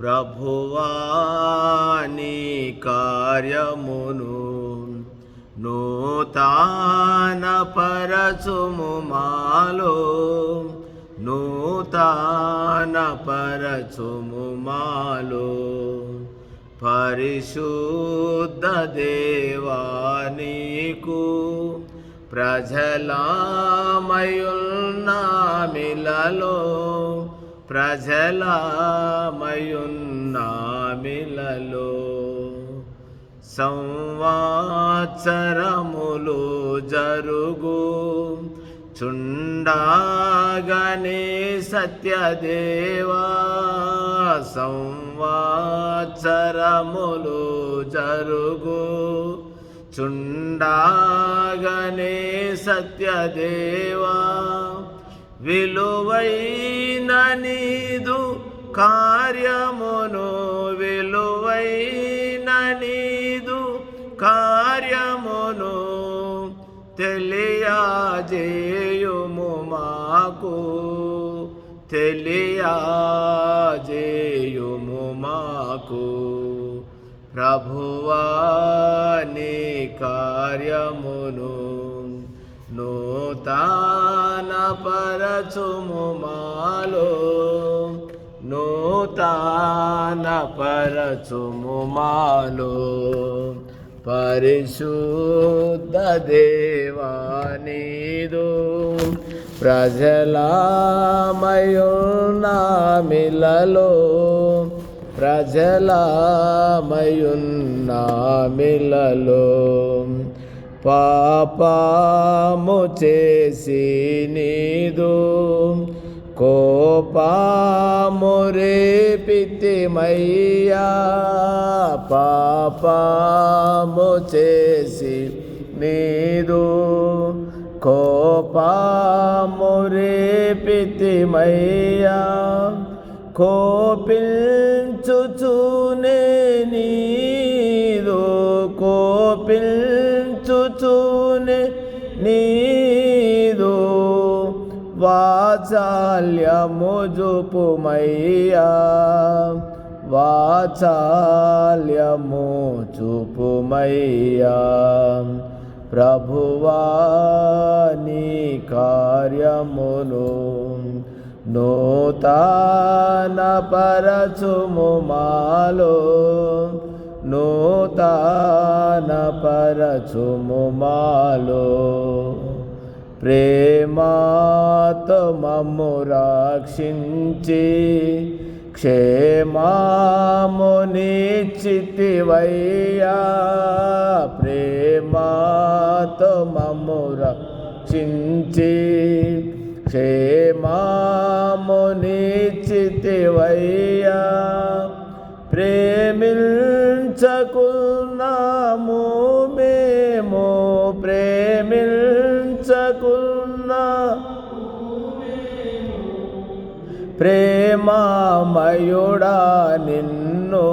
ప్రభువాని కార్యమును నూతన పరచుము మాలో. నూతన పరచుము మాలో. పరిశుద్ధ దేవానీకు ప్రజలామయున్న మిలలో సంవాత్సరములు జరుగు. చుండాగనే సత్యదేవా సంవాత్సరములు జరుగు. చుండాగనే సత్యదేవా విలువైన నీదు కార్యమును విలువైన నీదు కార్యమును తెలియజేయుము మాకు. తెలియజేయుము మాకు. ప్రభువా నీ కార్యమును నూతన పరచుము మాలో. నూతన పరచుము మాలో. పరిశుద్ధ దేవానీదు ప్రజలామయున్నామిలలో. ప్రజలామయున్నామిలలో. పాపము చేసి నీదు కోపాము రేపితిమయ్యా పాపము చేసి నీదు కోపాము రేపితిమయ్యా కోపించుచునే కోపించుచునే నీదు వాచాల్యము చూపుమయ్యా. వాచాల్యము చూపుమయ్యా. ప్రభువాని కార్యమును నూతన పరచుము మాలో. నూతన పరచుము మాలో. ప్రేమాతో మమ్ము రక్షించి క్షేమామునిచ్చితివయ్యా ప్రేమాతో మమ్ము రక్షించి క్షేమామునిచ్చితివయ్యా ప్రేమిల్ ప్రేమామయుడా నిన్ను.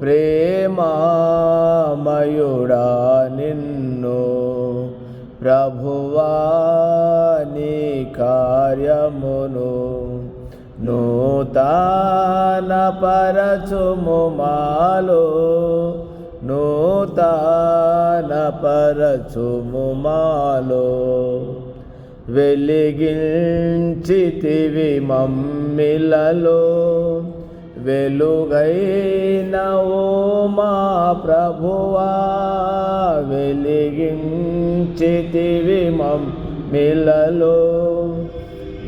ప్రేమామయుడా నిన్ను. ప్రభువాని కార్యమును నూతన పరచుము మాలో. నూతన పరచుము మాలో. వెలిగించితివి మమ్మిలలో. వెలుగైన ఓ మా ప్రభువా వెలిగించితివి మమ్మిలలో.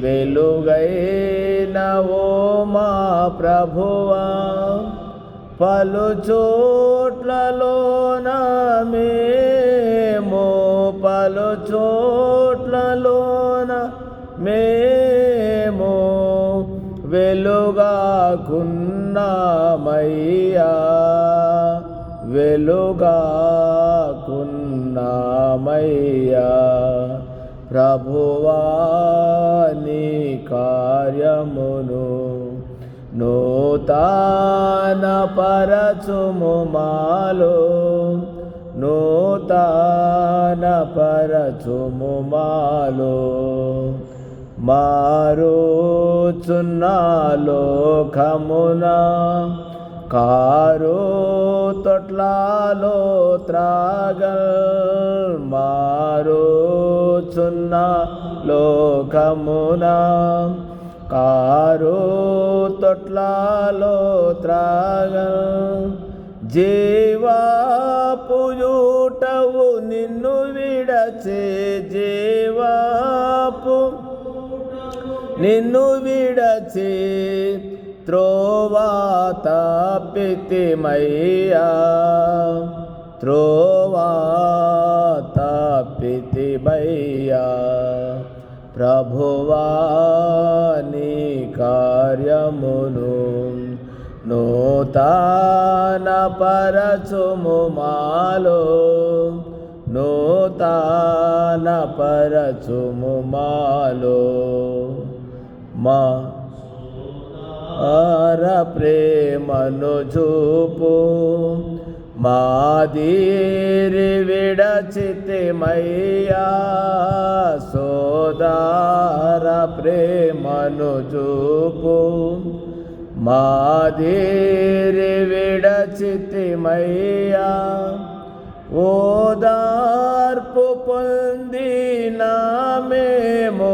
వెలుగైన ఓ మా ప్రభువా పలు చోట్లలో నా మేము పలు చోట్ల లోన మేము వెలుగాకున్నామయ్యా. వెలుగాకున్నామయ్యా. ప్రభువాని కార్యమును నూతన పరచుము మాలో. పరచుము మాలో మారుచున్న లోకమున కారు తొట్లాలో త్రాగల్ మారుచున్న లోకమున కారు తొట్లాలో త్రాగల్ జీవాపుయూటవు నిన్ను విడచే జీవాపు. నిన్ను విడచే త్రోవా తప్పితిమయ్యా త్రోవా తప్పితిమయ్యా ప్రభువా నీ కార్యమును నూతన పరచుము మాలో. నూతన పరచుము మాలో. మా ఆర ప్రేమను చూపు మాదీరి విడచితిమయ్యా. సోదార ప్రేమను చూపు. మాదీరి విడచితిమయ్యా ఓదార్పు పొందిన మేము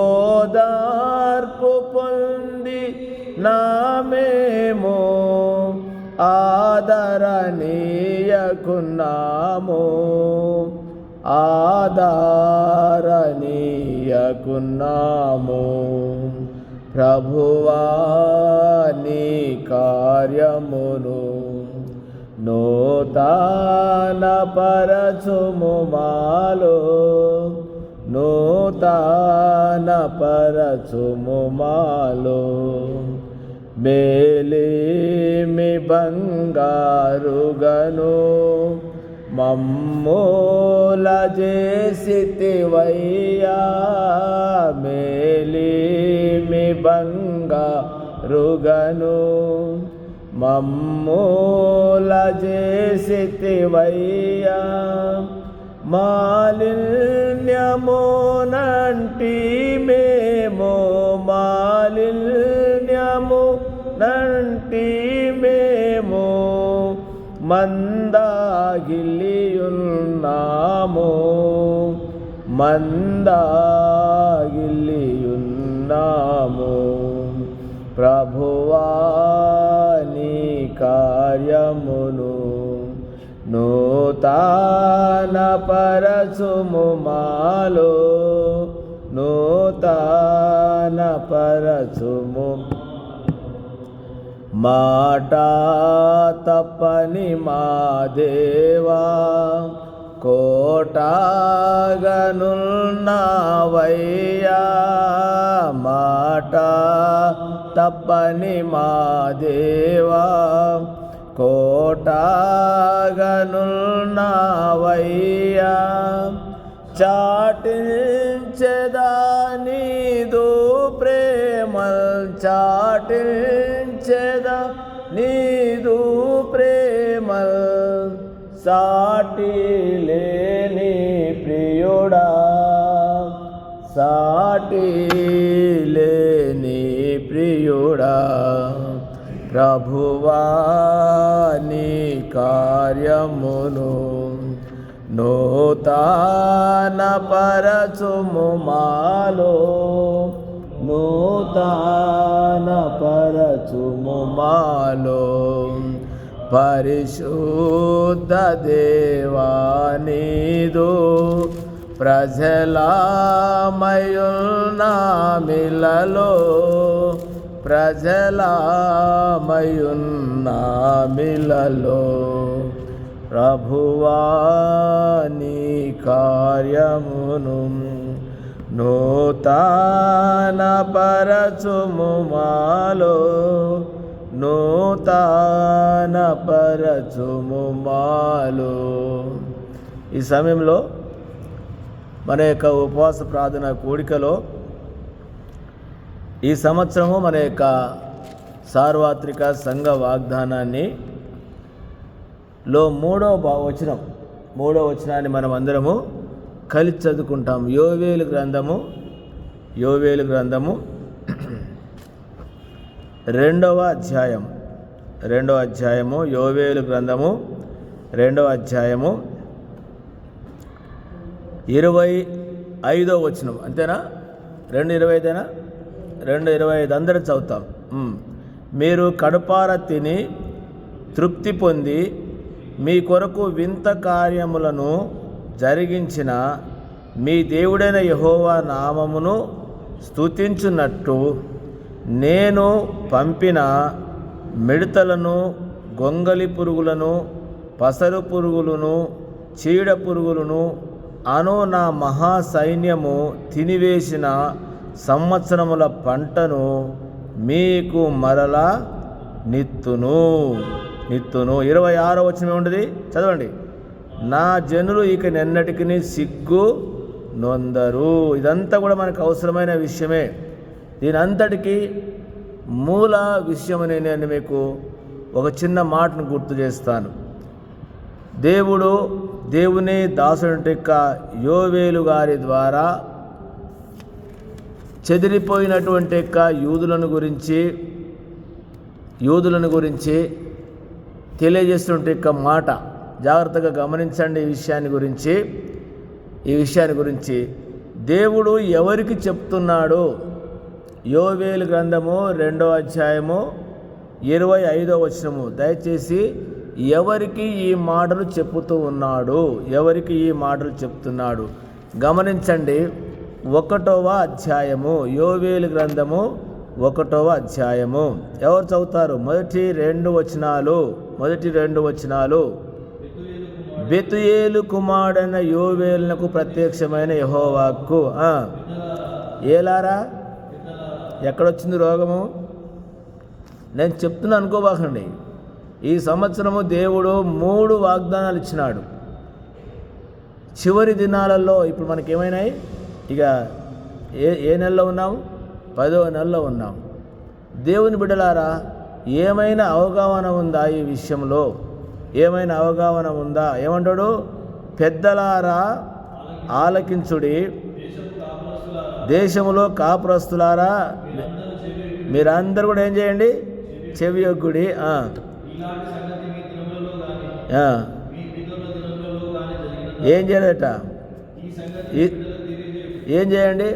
ఓదార్పు పొంది నామేమో ఆదరణీయకున్నాము ఆదరణీయకున్నాము. ప్రభువా నీ కార్యమును నూతన పరచుము మాలో. నూతన పరచుము మాలో. మేలేమి బంగారుగను మమ్మూల చేసితివయ్యా మేలీ బంగారుగను మమ్మూల చేసితివయ్యా. మాలిన్యమునంటి మేము మాలిన్యము నంటి మేము మందాగిల్లియున్నాము మందాగిల్లియున్నాము ప్రభువా నీ కార్యమును నూతన పరచుము మాలో. నూతన పరచుము. మాట తప్పని మా దేవా కోటాగనున్నావయ్యా. మాట తప్పని మా దేవా కోటాగనున్నావయ్యా చాటించెదాని చాటించెదానీదు ప్రేమల్ చాటించెదా నీదు ప్రేమల్ సాటి లేని ప్రియుడా సాటి లేని ప్రియ ప్రభువా ప్రభువాని కార్యమును నూతన పరచుము మాలో. నూతన పరచుము మాలో పరిశుద్ధ దేవానీదు మిలలో. ప్రజలామయున్నామిలలో ప్రభువా నీ కార్యమును నూతన పరచుము మాలో నూతన పరచుము మాలో. ఈ సమయంలో మన యొక్క ఉపవాస ప్రార్థన కూడికలో ఈ సంవత్సరము మన యొక్క సార్వత్రిక సంఘ వాగ్దానాన్ని లో మూడో వచనం మూడో వచనాన్ని మనం అందరము కలిసి చదువుకుంటాం. యోవేలు గ్రంథము యోవేలు గ్రంథము రెండవ అధ్యాయం రెండవ అధ్యాయము యోవేలు గ్రంథము రెండవ అధ్యాయము ఇరవై ఐదో వచనం. అంతేనా? రెండు ఇరవై ఐదేనా? రెండు ఇరవై ఐదు. అందరూ చదువుతాం. మీరు కడుపార తిని తృప్తి పొంది మీ కొరకు వింత కార్యములను జరిగించిన మీ దేవుడైన యహోవా నామమును స్తుతించున్నట్టు నేను పంపిన మిడతలను గొంగలి పురుగులను పసరు పురుగులను చీడ పురుగులను అను నా మహా సైన్యము తినివేసిన సంవత్సరముల పంటను మీకు మరలా నిత్తును. నిత్తును. ఇరవై ఆరో వచ్చిన ఏముంటుంది? చదవండి. నా జనులు ఇక నిన్నటికి సిగ్గు నొందరు. ఇదంతా కూడా మనకు అవసరమైన విషయమే. దీని అంతటికి మూల విషయమని నేను మీకు ఒక చిన్న మాటను గుర్తు చేస్తాను. దేవుడు దేవుని దాసుడి యొక్క యోవేలు గారి ద్వారా చెదిరిపోయినటువంటి యొక్క యూదులను గురించి యూదులను గురించి తెలియజేస్తున్నటువంటి యొక్క మాట. జాగ్రత్తగా గమనించండి ఈ విషయాన్ని గురించి. ఈ విషయాన్ని గురించి దేవుడు ఎవరికి చెప్తున్నాడు యోవేలు గ్రంథము రెండో అధ్యాయము ఇరవై ఐదో వచనము. దయచేసి ఎవరికి ఈ మాటలు చెప్పుతూ ఉన్నాడు? ఎవరికి ఈ మాటలు చెప్తున్నాడు? గమనించండి. ఒకటవ అధ్యాయము యోవేలు గ్రంథము ఒకటవ అధ్యాయము. ఎవరు చదువుతారు? మొదటి రెండు వచనాలు మొదటి రెండు వచనాలు. బెతుయేలు కుమారుడైన యోవేలునకు ప్రత్యక్షమైన యహోవాక్కు ఏలారా? ఎక్కడొచ్చింది రోగము? నేను చెప్తున్నా అనుకోబాకండి. ఈ సంవత్సరము దేవుడు మూడు వాగ్దానాలు ఇచ్చినాడు. చివరి దినాలలో ఇప్పుడు మనకేమైనాయి? ఇక ఏ ఏ నెలలో ఉన్నాం పదో నెలలో ఉన్నాం దేవుని బిడ్డలారా ఏమైనా అవగాహన ఉందా ఈ విషయంలో? ఏమైనా అవగాహన ఉందా? ఏమంటాడు? పెద్దలారా ఆలకించుడి. దేశంలో కాపురస్తులారా మీరందరూ కూడా ఏం చేయండి? చెవి యొగ్గుడి ఏం చేయలేట ఏం చేయండి?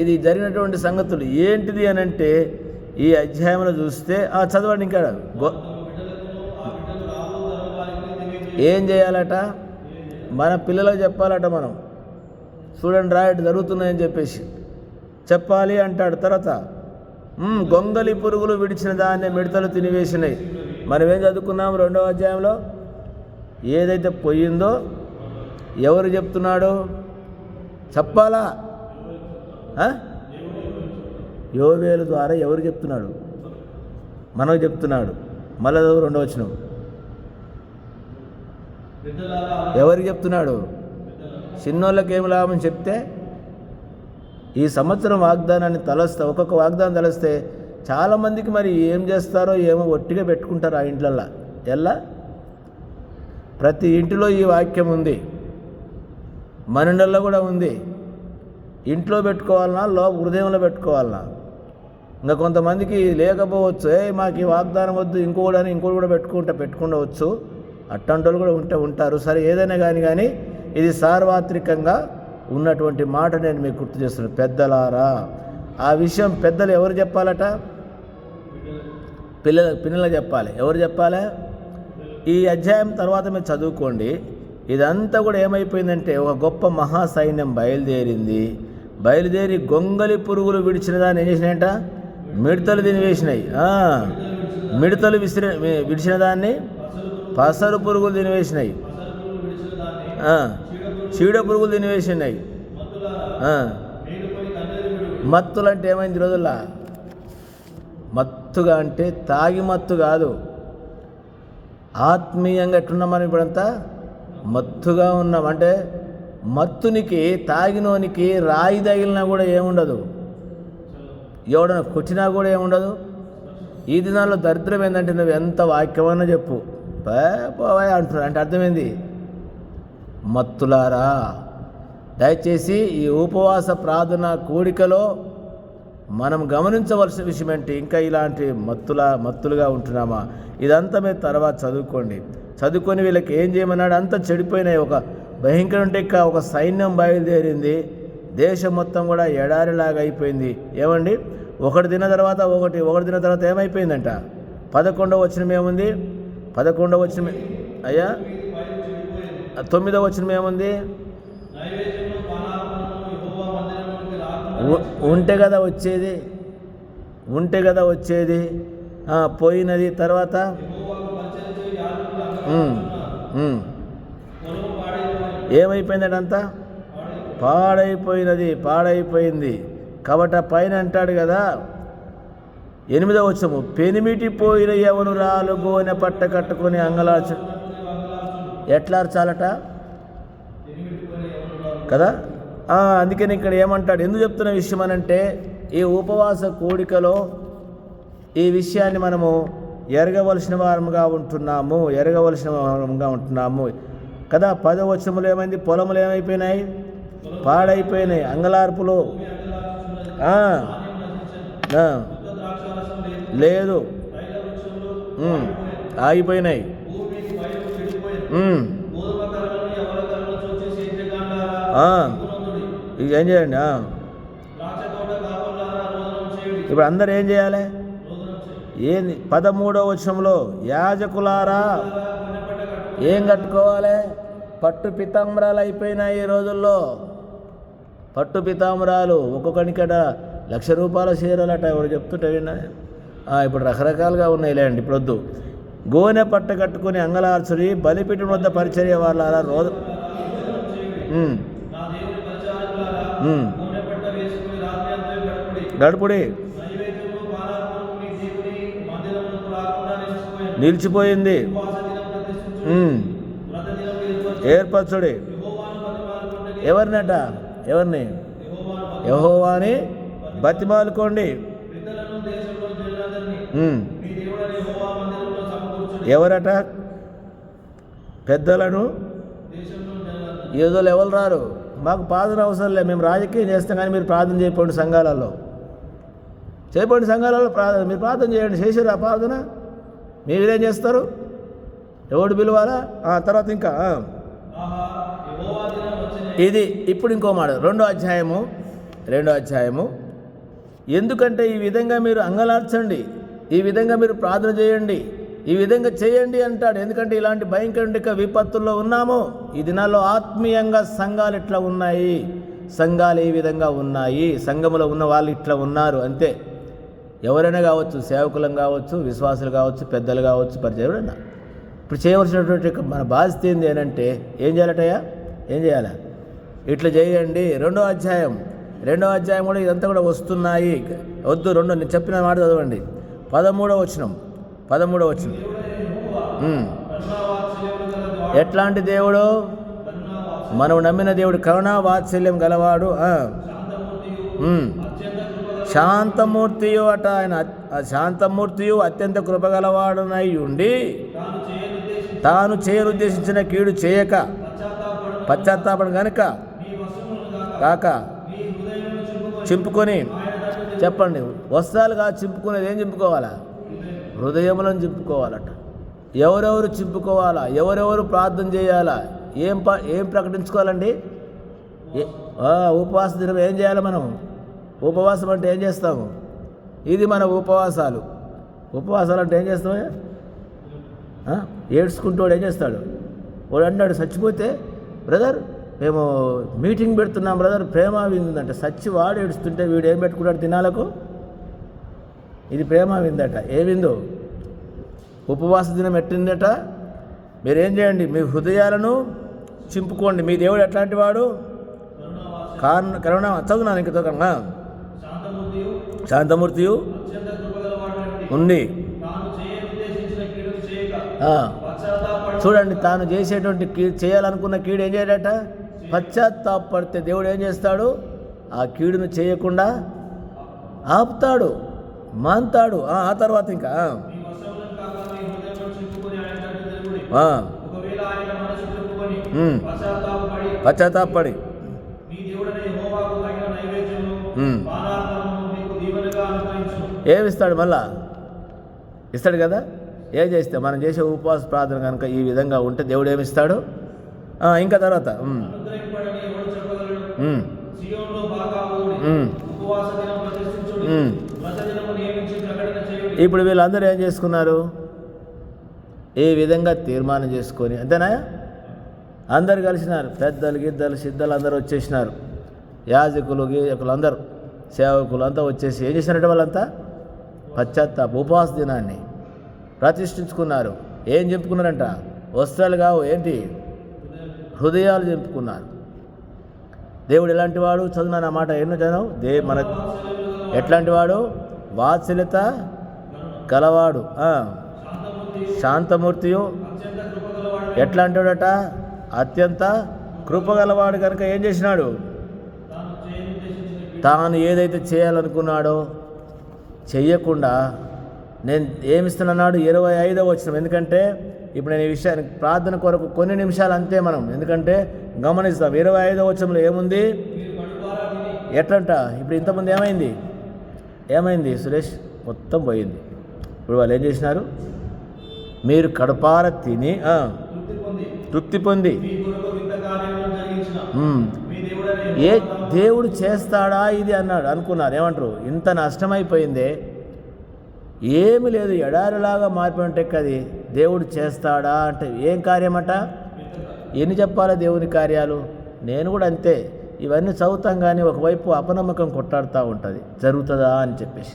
ఇది జరిగినటువంటి సంగతులు ఏంటిది అని అంటే ఈ అధ్యాయంలో చూస్తే ఆ చదవండి ఇంకా. ఏం చేయాలట? మన పిల్లలకు చెప్పాలట మనం. చూడండి రాయట్ జరుగుతున్నాయని చెప్పేసి. చెప్పాలి అంటాడు. తర్వాత గొంగలి పురుగులు విడిచిన దాన్ని మిడతలు తినివేసినాయి మనం ఏం చదువుకున్నాం రెండవ అధ్యాయంలో? ఏదైతే పోయిందో ఎవరు చెప్తున్నాడు? చెప్పాలా? యోవేలు ద్వారా ఎవరు చెప్తున్నాడు? మనకు చెప్తున్నాడు. మళ్ళీ చదువు రెండవ వచనం. ఎవరికి చెప్తున్నాడు? చిన్నోళ్ళకి ఏమి లాభం చెప్తే? ఈ సంవత్సరం వాగ్దానాన్ని తలస్తే ఒక్కొక్క వాగ్దానం తలస్తే చాలామందికి మరి ఏం చేస్తారో ఏమో ఒట్టిగా పెట్టుకుంటారు ఆ ఇంట్లల్లో. ఎలా? ప్రతి ఇంటిలో ఈ వాక్యం ఉంది. మన ఇళ్ళల్లో కూడా ఉంది. ఇంట్లో పెట్టుకోవాలన్నా లో హృదయంలో పెట్టుకోవాలన్నా ఇంకా కొంతమందికి లేకపోవచ్చు ఏ మాకు ఈ వాగ్దానం వద్దు ఇంకోటి అని ఇంకోటి కూడా పెట్టుకుంటే పెట్టుకుండవచ్చు. అట్టంటోళ్ళు కూడా ఉంటే ఉంటారు. సరే ఏదైనా కానీ కానీ ఇది సార్వత్రికంగా ఉన్నటువంటి మాట నేను మీకు గుర్తు చేస్తున్నాను. పెద్దలారా ఆ విషయం పెద్దలు ఎవరు చెప్పాలట? పిల్లల పిల్లలు చెప్పాలి. ఎవరు చెప్పాలి? ఈ అధ్యాయం తర్వాత మీరు చదువుకోండి. ఇదంతా కూడా ఏమైపోయిందంటే ఒక గొప్ప మహాసైన్యం బయలుదేరింది. బయలుదేరి గొంగలి పురుగులు విడిచిన దాన్ని ఏం చేసినాయంట? మిడతలు దీన్ని వేసినాయి. మిడతలు విసిరి విడిచిన దాన్ని పసరు పురుగులు దీన్ని వేసినాయి. చీడ పురుగులు తినివేసినాయి వేసినాయి. మత్తులు అంటే ఏమైంది రోజుల్లో? మత్తుగా అంటే తాగి మత్తు కాదు. ఆత్మీయంగా ఎట్లున్నాం మనం ఇప్పుడంతా? మత్తుగా ఉన్నాం. అంటే మత్తునికి తాగినోనికి రాయి తగిలినా కూడా ఏముండదు. ఎవడన్నా కొట్టినా కూడా ఏముండదు. ఈ దినాల్లో దరిద్రం ఏంటంటే నువ్వు ఎంత వాక్యమన్నా చెప్పు. పే పోవాయి అంటున్నారు అంటే అర్థమైంది? మత్తులారా దయచేసి ఈ ఉపవాస ప్రార్థన కూడికలో మనం గమనించవలసిన విషయం ఏంటి? ఇంకా ఇలాంటి మత్తుల మత్తులుగా ఉంటున్నామా? ఇదంతా మీరు తర్వాత చదువుకోండి. చదువుకొని వీళ్ళకి ఏం చేయమన్నాడు? అంతా చెడిపోయినాయి. ఒక భయంకరం ఒక సైన్యం బయలుదేరింది. దేశం మొత్తం కూడా ఎడారిలాగా అయిపోయింది. ఏమండి? ఒకటి దిన తర్వాత ఒకటి ఒకటి దిన తర్వాత ఏమైపోయిందంట? పదకొండవ వచనం ఏముంది? పదకొండవ వచనం అయ్యా? తొమ్మిదవ వచనం ఏముంది? ఉంటే కదా వచ్చేది. ఉంటే కదా వచ్చేది. పోయినది తర్వాత? పాడైపోయి ఏమైపోయిందట అంతా పాడైపోయినది పాడైపోయింది. కాబట్టి పైన అంటాడు కదా ఎనిమిదవ వచ్చము పెనిమిటి పోయిన ఎవను రాలు గోనె పట్ట కట్టుకొని అంగలార్చ ఎట్లా చాలట కదా అందుకని ఇక్కడ ఏమంటాడు ఎందుకు చెప్తున్న విషయం అనంటే ఈ ఉపవాస కోడికలో ఈ విషయాన్ని మనము ఎరగవలసిన వారముగా ఉంటున్నాము ఎరగవలసిన వారముగా ఉంటున్నాము. కదా పదో వచనములు ఏమైంది? పొలములు ఏమైపోయినాయి? పాడైపోయినాయి. అంగలార్పులు. లేదు. ఆగిపోయినాయి. ఇది ఏం చేయండి? ఇప్పుడు అందరు ఏం చేయాలి? ఏ పదమూడో వచనంలో యాజకులారా ఏం కట్టుకోవాలి? పట్టు పితాంబరాలు అయిపోయినాయి ఈ రోజుల్లో. పట్టు పితాంబరాలు ఒక్కొక్కనికట లక్ష రూపాయల చీరలట ఎవరు చెప్తుంటే విన్నా ఇప్పుడు రకరకాలుగా ఉన్నాయి లేండి ఇప్పుడు వద్దు. గోనె పట్ట కట్టుకుని అంగలార్చుని బలిపీఠం వద్ద పరిచర్య వాళ్ళ రోజు? గడపడి. నిలిచిపోయింది. ఏర్పరచుడి. ఎవరినట? ఎవరిని? బతి- యహోవాని బతిమాలుకోండి. పెద్దలను ఎవరట? పెద్దలను. ఏదో ఎవరు రారు? మాకు ప్రార్థన అవసరం లేదు మేము రాజకీయం చేస్తాం కానీ మీరు ప్రార్థన చేయకండి సంఘాలలో. చేయకండి సంఘాలలో ప్రార్థన. మీరు ప్రార్థన చేయండి. చేసారా ప్రార్థన? మీరేం చేస్తారు? ఎవడు పిలవాలా? తర్వాత ఇంకా ఇది ఇప్పుడు ఇంకో మాట. రెండో అధ్యాయము రెండో అధ్యాయము. ఎందుకంటే ఈ విధంగా మీరు అంగలార్చండి ఈ విధంగా మీరు ప్రార్థన చేయండి ఈ విధంగా చేయండి అంటాడు. ఎందుకంటే ఇలాంటి భయంకరండిక విపత్తుల్లో ఉన్నాము. ఈ దినాల్లో ఆత్మీయంగా సంఘాలు ఇట్లా ఉన్నాయి. సంఘాలు ఈ విధంగా ఉన్నాయి. సంఘములో ఉన్న వాళ్ళు ఇట్లా ఉన్నారు అంతే. ఎవరైనా కావచ్చు సేవకులం కావచ్చు విశ్వాసులు కావచ్చు పెద్దలు కావచ్చు పరిచయం ఎవరైనా ఇప్పుడు చేయవలసినటువంటి మన బాధ్యత ఏంది ఏంటంటే ఏం చేయాలటయ్యా? ఏం చేయాలి? ఇట్లా చేయండి. రెండో అధ్యాయం. రెండో అధ్యాయం కూడా ఇదంతా కూడా వస్తున్నాయి. వద్దు రెండో. నేను చెప్పిన మాట చదవండి. పదమూడవ వచనం. పదమూడో వచనం. ఎట్లాంటి దేవుడు? మనం నమ్మిన దేవుడు కరుణా వాత్సల్యం గలవాడు. శాంతమూర్తియు అట ఆయన. శాంతమూర్తియు అత్యంత కృపగలవాడునై ఉండి తాను చేయను ఉద్దేశించిన చేయనుద్దేశించిన కీడు చేయక పశ్చాత్తాపడు పశ్చాత్తాపడం కాక చింపుకొని చెప్పండి. వస్త్రాలుగా చింపుకునేది ఏం చింపుకోవాలా? హృదయములను చింపుకోవాలట. ఎవరెవరు చింపుకోవాలా? ఎవరెవరు ప్రార్థన చేయాలా? ఏం ప ఏం ప్రకటించుకోవాలండి? ఏ- ఉపవాస దినం ఏం చేయాలి మనం? ఉపవాసం అంటే ఏం చేస్తాము? ఇది మన ఉపవాసాలు. ఉపవాసాలు అంటే ఏం చేస్తామయ్యా ఏడ్చుకుంటూ ఏం చేస్తాడు? వాడు అన్నాడు చచ్చిపోతే బ్రదర్ మేము మీటింగ్ పెడుతున్నాం బ్రదర్ ప్రేమ విందంట. సచ్చి వాడు ఏడుస్తుంటే వీడు ఏం పెట్టుకుంటాడు తినాలకు? ఇది ప్రేమ విందట. ఏ విందు? ఉపవాస దినం ఎట్టిందట మీరేం చేయండి? మీ హృదయాలను చింపుకోండి. మీ దేవుడు ఎట్లాంటి వాడు? కారణ కరుణ చదువున్నాను ఇంక చదువుకమ్మా శాంతమూర్తియు ఉంది తాను చేయనుద్దేశించిన కీడును చేయక ఆ. పశ్చాత్తాపడు చూడండి తాను చేసేటువంటి కీ చేయాలనుకున్న కీడు ఏం చేయడట? పశ్చాత్తాపడితే దేవుడు ఏం చేస్తాడు? ఆ కీడును చేయకుండా ఆపుతాడు మాంతాడు. ఆ తర్వాత ఇంకా పశ్చాత్తాపడి ఏమిస్తాడు మళ్ళా? ఇస్తాడు కదా? ఏం చేస్తే మనం చేసే ఉపవాస ప్రార్థన కనుక ఈ విధంగా ఉంటే దేవుడు ఏమిస్తాడు? ఇంకా తర్వాత ఇప్పుడు వీళ్ళందరూ ఏం చేసుకున్నారు? ఏ విధంగా తీర్మానం చేసుకొని అంతేనా? అందరు కలిసినారు. పెద్దలు గిద్దలు సిద్ధలు అందరూ వచ్చేసినారు. యాజకులు గీయకులు అందరూ సేవకులు అంతా వచ్చేసి ఏం చేసినట్టు వాళ్ళంతా? పశ్చాత్తాప ఉపవాస దినాన్ని. ప్రతిష్ఠించుకున్నారు. ఏం చెప్పుకున్నారంట? వస్త్రాలు కావు ఏంటి? హృదయాలు చెప్పుకున్నారు. దేవుడు ఎలాంటి వాడు చదువు నా మాట ఎన్నో చదివావు? దే మన ఎట్లాంటి వాడు వాత్సల్యత గలవాడు. శాంతమూర్తి శాంతమూర్తియు ఎట్లాంటి వాడట అత్యంత కృపగలవాడు కనుక ఏం చేసినాడు? తాను ఏదైతే చేయాలనుకున్నాడో చెయ్యకుండా నేను ఏమిస్తున్నాడు ఇరవై ఐదో వచ్చిన ఎందుకంటే ఇప్పుడు నేను ఈ విషయానికి ప్రార్థన కొరకు కొన్ని నిమిషాలు అంతే మనం. ఎందుకంటే గమనిస్తాం ఇరవై ఐదవ వచ్చంలో ఏముంది? ఎట్లంట? ఇప్పుడు ఇంతకుముందు ఏమైంది? ఏమైంది? సురేష్ మొత్తం పోయింది. ఇప్పుడు వాళ్ళు ఏం చేసినారు? మీరు కడపార తిని తృప్తి పొంది. ఏ దేవుడు చేస్తాడా ఇది అన్నాడు. అనుకున్నారు. ఏమంటారు? ఇంత నష్టమైపోయిందే. ఏమి లేదు ఎడారిలాగా మారిపోయినట్టే కది దేవుడు చేస్తాడా అంటే ఏం కార్యమట? ఎన్ని చెప్పాలా దేవుని కార్యాలు? నేను కూడా అంతే. ఇవన్నీ చదువుతాం కానీ ఒకవైపు అపనమ్మకం కొట్టాడుతూ ఉంటుంది. జరుగుతుందా అని చెప్పేసి.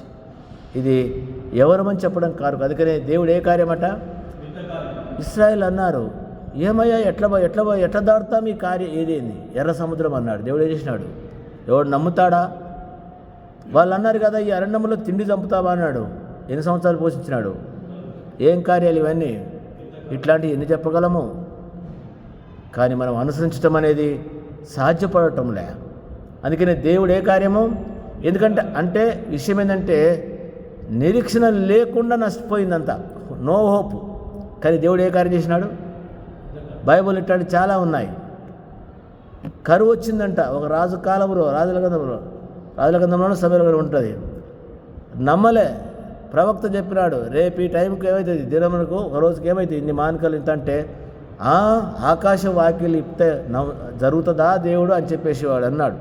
ఇది ఎవరమని చెప్పడం కారు అందుకనే దేవుడు ఏ కార్యమట? ఇస్రాయల్ అన్నారు ఏమయ్యా ఎట్లా పో- ఎట్లా పో- ఎట్లా దాడుతాం ఈ కార్యం ఏదేంది ఎర్ర సముద్రం అన్నాడు. దేవుడు ఏం చేసినాడు? ఎవడు నమ్ముతాడా? వాళ్ళు అన్నారు కదా ఈ అరణ్యంలో తిండి చంపుతావా? అన్నాడు. ఎన్ని సంవత్సరాలు పోషించినాడు? ఏం కార్యాలు ఇవన్నీ? ఇట్లాంటివి ఎన్ని చెప్పగలము? కానీ మనం అనుసరించటం అనేది సాధ్యపడటంలే. అందుకనే దేవుడు ఏ కార్యము? ఎందుకంటే అంటే విషయం ఏంటంటే నిరీక్షణ లేకుండా నష్టపోయిందంతా. No hope. కానీ దేవుడు ఏ కార్యం చేసినాడు? బైబుల్ ఇట్లాంటి చాలా ఉన్నాయి. కరువు వచ్చిందంట. ఒక రాజు కాలంలో రాజుల గంధంలో రాజుల గంధంలో సమయంలో ఉంటుంది. నమ్మలే. ప్రవక్త చెప్పినాడు రేపు ఈ టైంకి ఏమవుతుంది దినమునకు ఒక రోజుకి ఏమవుతుంది ఇన్ని మానికలు ఇంత అంటే "ఆ, ఆకాశ వాకిలు ఇప్తే నవ్ జరుగుతుందా దేవుడు? అని చెప్పేసి వాడు అన్నాడు.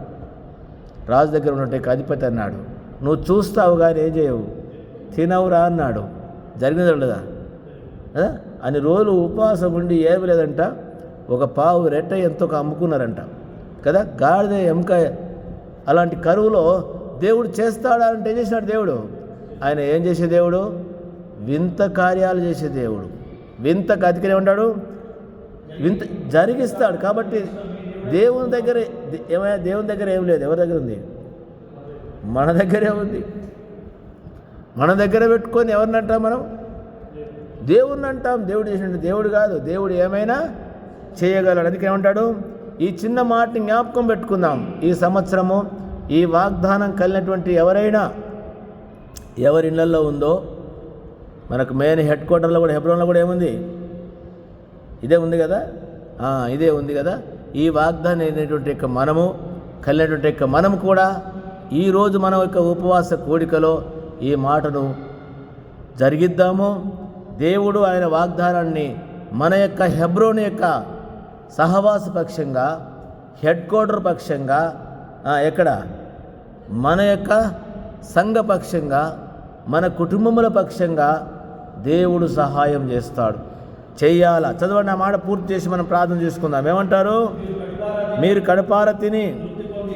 రాజు దగ్గర ఉన్నట్టు అధిపతి అన్నాడు నువ్వు చూస్తావు కానీ ఏం చేయవు? తినవురా అన్నాడు. జరిగినది లేదా అని అన్ని రోజులు ఉపవాసం ఉండి ఏమి లేదంట ఒక పావు రెట్ట ఎంతో అమ్ముకున్నారంట కదా? గాడిద ఎముక అలాంటి కరువులో దేవుడు చేస్తాడా అంటే ఏం చేసినాడు దేవుడు? ఆయన ఏం చేసే దేవుడు? వింత కార్యాలు చేసే దేవుడు. వింత కతికినే ఉంటాడు వింత జరిగిస్తాడు. కాబట్టి దేవుని దగ్గర ఏమైనా దేవుని దగ్గర ఏం లేదు. ఎవరి దగ్గర ఉంది? మన దగ్గరే ఉంది. మన దగ్గర పెట్టుకొని ఎవరిని అంటాం మనం? దేవుణ్ణి అంటాం. దేవుడు చేసిన దేవుడు కాదు. దేవుడు ఏమైనా చేయగలడు. అందుకే ఏమంటాడు? ఈ చిన్న మాటని జ్ఞాపకం పెట్టుకుందాం. ఈ సంవత్సరము ఈ వాగ్దానం కలిగినటువంటి ఎవరైనా ఎవరి ఇళ్ళలో ఉందో మనకు మెయిన్ హెడ్ క్వార్టర్లో కూడా హెబ్రోన్లో కూడా ఏముంది? ఇదే ఉంది కదా? ఇదే ఉంది కదా? ఈ వాగ్దానం అయినటువంటి యొక్క మనము కలిగినటువంటి యొక్క మనము కూడా ఈరోజు మన యొక్క ఉపవాస కోడికలో ఈ మాటను జరిగిద్దాము. దేవుడు ఆయన వాగ్దానాన్ని మన యొక్క హెబ్రోన్ యొక్క సహవాస పక్షంగా హెడ్ క్వార్టర్ పక్షంగా ఎక్కడ? మన యొక్క సంఘ పక్షంగా మన కుటుంబముల పక్షంగా దేవుడు సహాయం చేస్తాడు. చేయాలా? చదవండి ఆ మాట పూర్తి చేసి మనం ప్రార్థన చేసుకుందాం. ఏమంటారు? మీరు కడపార తిని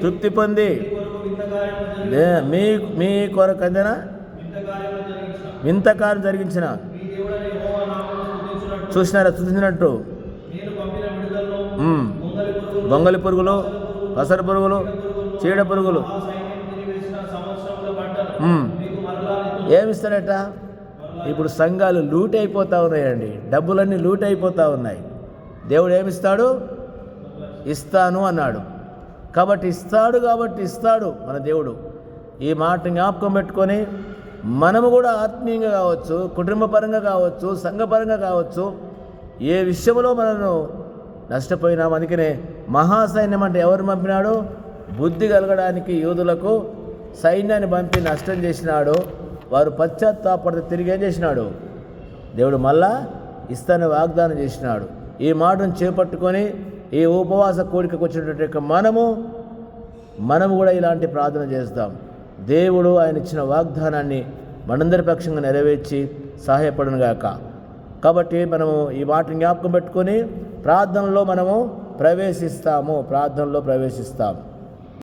తృప్తి పొంది మీ మీ కొరకు అంతేనా? వింతకారం జరిగించిన. చూసినారా? చూసినట్టు. దొంగలి గొంగలి పురుగులు పసర పురుగులు చీడ పురుగులు. ఏమిస్తాడట ఇప్పుడు సంఘాలు లూట్ అయిపోతూ ఉన్నాయండి. డబ్బులన్నీ లూట్ అయిపోతూ ఉన్నాయి. దేవుడు ఏమిస్తాడు? ఇస్తాను అన్నాడు. కాబట్టి ఇస్తాడు కాబట్టి ఇస్తాడు మన దేవుడు. ఈ మాట జ్ఞాపకం పెట్టుకొని మనము కూడా ఆత్మీయంగా కావచ్చు కుటుంబపరంగా కావచ్చు సంఘపరంగా కావచ్చు ఏ విషయంలో మనను నష్టపోయినాం అందుకనే మహాసైన్యం అంటే ఎవరు పంపినాడు? బుద్ధి కలగడానికి యూదులకు సైన్యాన్ని పంపి నష్టం చేసినాడు. వారు పశ్చాత్తాపడితే తిరిగి ఏం చేసినాడు? దేవుడు మళ్ళా ఇస్తానని వాగ్దానం చేసినాడు. ఈ మాటను చేపట్టుకొని ఈ ఉపవాస కోరికకు వచ్చినటువంటి మనము మనము కూడా ఇలాంటి ప్రార్థన చేస్తాం. దేవుడు ఆయన ఇచ్చిన వాగ్దానాన్ని మనందరి పక్షంగా నెరవేర్చి సహాయపడనుగాక కాబట్టి మనము ఈ మాటను జ్ఞాపకం పెట్టుకొని ప్రార్థనలో మనము ప్రవేశిస్తాము ప్రార్థనలో ప్రవేశిస్తాము